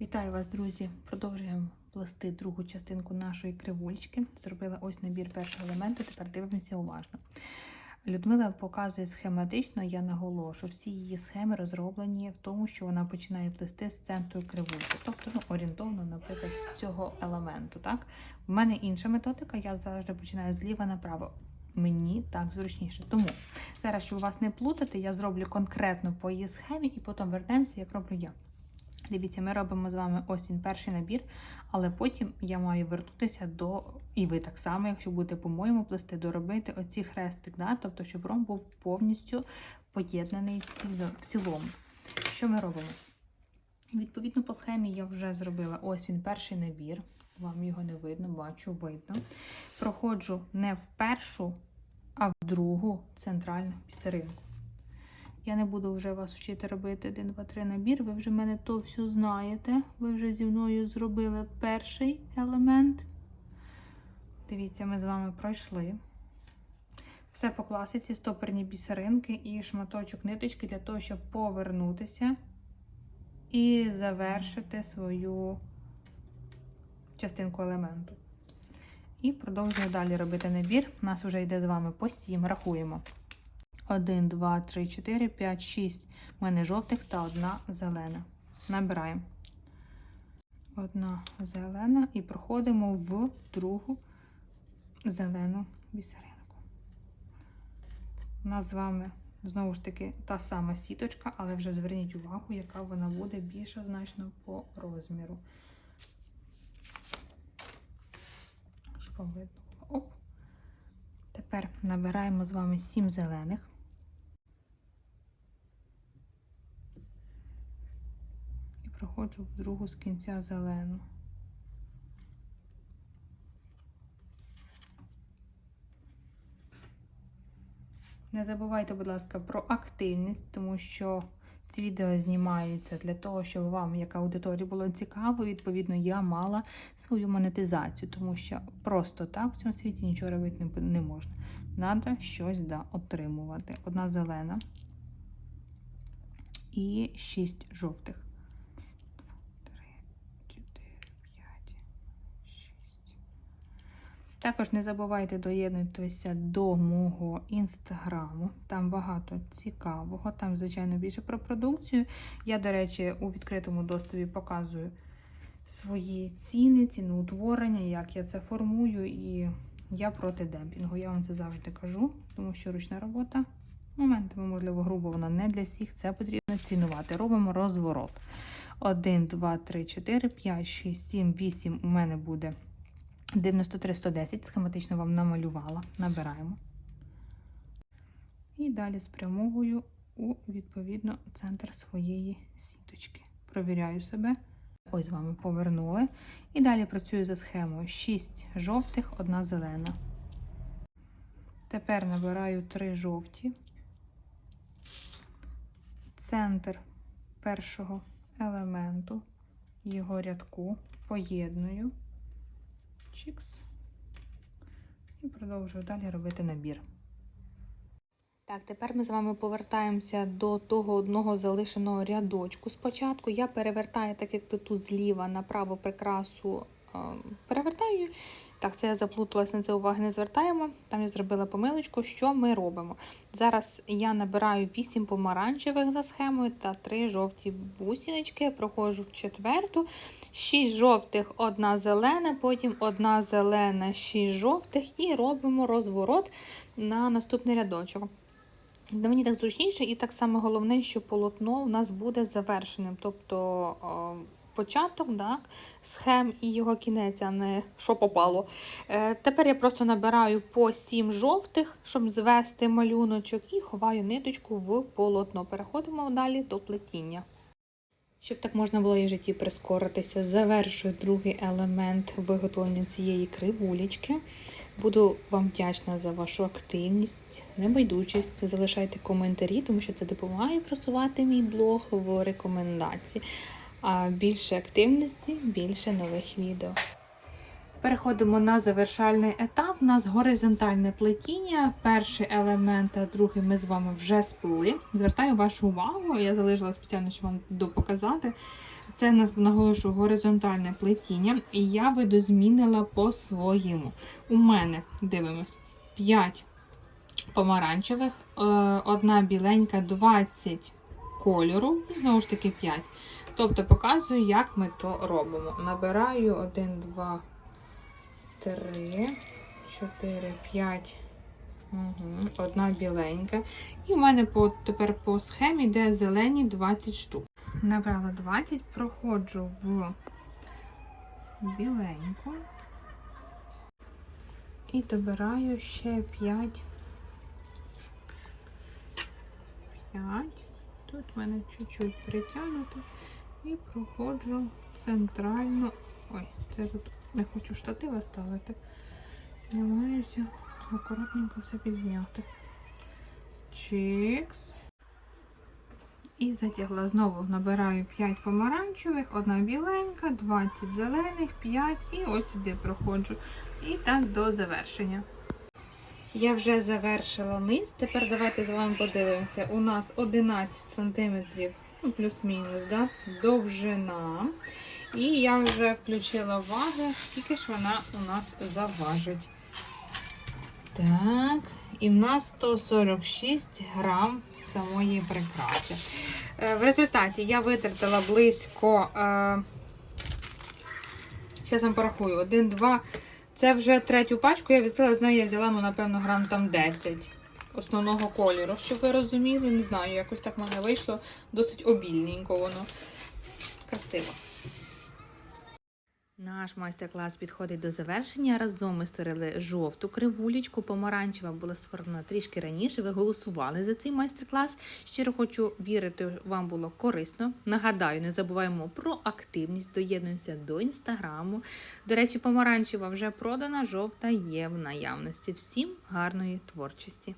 Вітаю вас, друзі! Продовжуємо плести другу частинку нашої кривульки. Зробила ось набір першого елементу, тепер дивимося уважно. Людмила показує схематично, я наголошу, всі її схеми розроблені в тому, що вона починає плести з центру кривульки, тобто ну, орієнтовно, наприклад, з цього елементу. Так? У мене інша методика, я завжди починаю зліва направо. Мені так зручніше. Тому зараз, щоб вас не плутати, я зроблю конкретно по її схемі і потім вернемося, як роблю я. Дивіться, ми робимо з вами ось він перший набір, але потім я маю вернутися до, і ви так само, якщо будете, по-моєму, плести, доробити оці хрестик, да? тобто, щоб ром був повністю поєднаний в цілому. Що ми робимо? Відповідно, по схемі я вже зробила ось він перший набір. Вам його не видно, бачу, видно. Проходжу не в першу, а в другу центральну бісеринку. Я не буду вже вас вчити робити 1, 2, 3 набір. Ви вже мене то все знаєте. Ви вже зі мною зробили перший елемент. Дивіться, ми з вами пройшли. Все по класиці, стоперні бісеринки і шматочок ниточки для того, щоб повернутися і завершити свою частинку елементу. І продовжую далі робити набір. У нас вже йде з вами по 7. Рахуємо. 1, 2, 3, 4, 5, 6. У мене жовтих та одна зелена. Набираємо. Одна зелена і проходимо в другу зелену бісеринку. У нас з вами знову ж таки та сама сіточка, але вже зверніть увагу, яка вона буде більша значно по розміру. Щоб видно. Оп. Тепер набираємо з вами 7 зелених. І в другу з кінця зелену. Не забувайте, будь ласка, про активність, тому що ці відео знімаються для того, щоб вам, як аудиторії, було цікаво. Відповідно, я мала свою монетизацію, тому що просто так в цьому світі нічого робити не можна. Надо щось да, отримувати. Одна зелена і шість жовтих. Також не забувайте доєднуватися до мого інстаграму. Там багато цікавого, там, звичайно, більше про продукцію. Я, до речі, у відкритому доступі показую свої ціни, ціноутворення, як я це формую. І я проти демпінгу. Я вам це завжди кажу, тому що ручна робота. Моментами, можливо, грубо вона не для всіх. Це потрібно цінувати. Робимо розворот. 1, 2, 3, 4, 5, 6, 7, 8 у мене буде 93, 110. Схематично вам намалювала. Набираємо. І далі спрямовую у відповідно центр своєї сіточки. Провіряю себе. Ось з вами повернули. І далі працюю за схемою 6 жовтих, одна зелена. Тепер набираю 3 жовті. Центр першого елементу, його рядку поєдную. Чікс. І продовжую далі робити набір. Так, тепер ми з вами повертаємося до того одного залишеного рядочку. Спочатку я перевертаю, так як тут зліва направо прикрасу перевертаю. Так, це я заплуталась, на це уваги не звертаємо. Там я зробила помилочку. Що ми робимо? Зараз я набираю 8 помаранчевих за схемою та 3 жовті бусіночки. Проходжу в четверту, 6 жовтих, одна зелена, потім одна зелена, 6 жовтих, і робимо розворот на наступний рядочок. Мені так зручніше, і так само головне, що полотно у нас буде завершеним. Тобто о, початок, так, схем і його кінець, а не що попало. Е, тепер я просто набираю по 7 жовтих, щоб звести малюночок, і ховаю ниточку в полотно. Переходимо далі до плетіння. Щоб так можна було і в житті прискоритися, завершую другий елемент виготовлення цієї кривулечки. Буду вам вдячна за вашу активність, небайдужість. Залишайте коментарі, тому що це допомагає просувати мій блог в рекомендації. Більше активності, більше нових відео. Переходимо на завершальний етап. У нас горизонтальне плетіння. Перший елемент, а другий ми з вами вже сплили. Звертаю вашу увагу, я залишила спеціально, щоб вам допоказати. Це нас наголошую горизонтальне плетіння, і я видозмінила по-своєму. У мене дивимось 5 помаранчевих, е, одна біленька, 20 кольору, знову ж таки 5. Тобто показую, як ми то робимо. Набираю 1, 2, 3, 4, 5. Угу. Одна біленька. І в мене по, тепер по схемі йде зелені 20 штук. Набрала 20, проходжу в біленьку. І добираю ще 5. 5. Тут в мене чуть-чуть притягнуто. І проходжу в центральну. Ой, це тут не хочу штатива ставити. Намагаюся акуратненько все підзняти. Чикс. І затягла. Знову набираю 5 помаранчевих, одна біленька, 20 зелених, 5 і ось сюди проходжу. І так до завершення. Я вже завершила низ. Тепер давайте з вами подивимося. У нас 11 см, ну, плюс-мінус, да? довжина. І я вже включила ваги, скільки ж вона у нас заважить. Так, і в нас 146 грам самої прикраси. Е, В результаті я витратила близько. Зараз вам порахую. 1, 2. Це вже третю пачку. Я відкрила, з неї я взяла, ну, напевно, грам там 10 основного кольору. Щоб ви розуміли, не знаю, якось так в мене вийшло досить обільненько воно. Красиво. Наш майстер-клас підходить до завершення. Разом ми створили жовту кривулечку, помаранчева була створена трішки раніше. Ви голосували за цей майстер-клас. Щиро хочу вірити, вам було корисно. Нагадаю, не забуваємо про активність, доєднуємося до інстаграму. До речі, помаранчева вже продана, жовта є в наявності. Всім гарної творчості!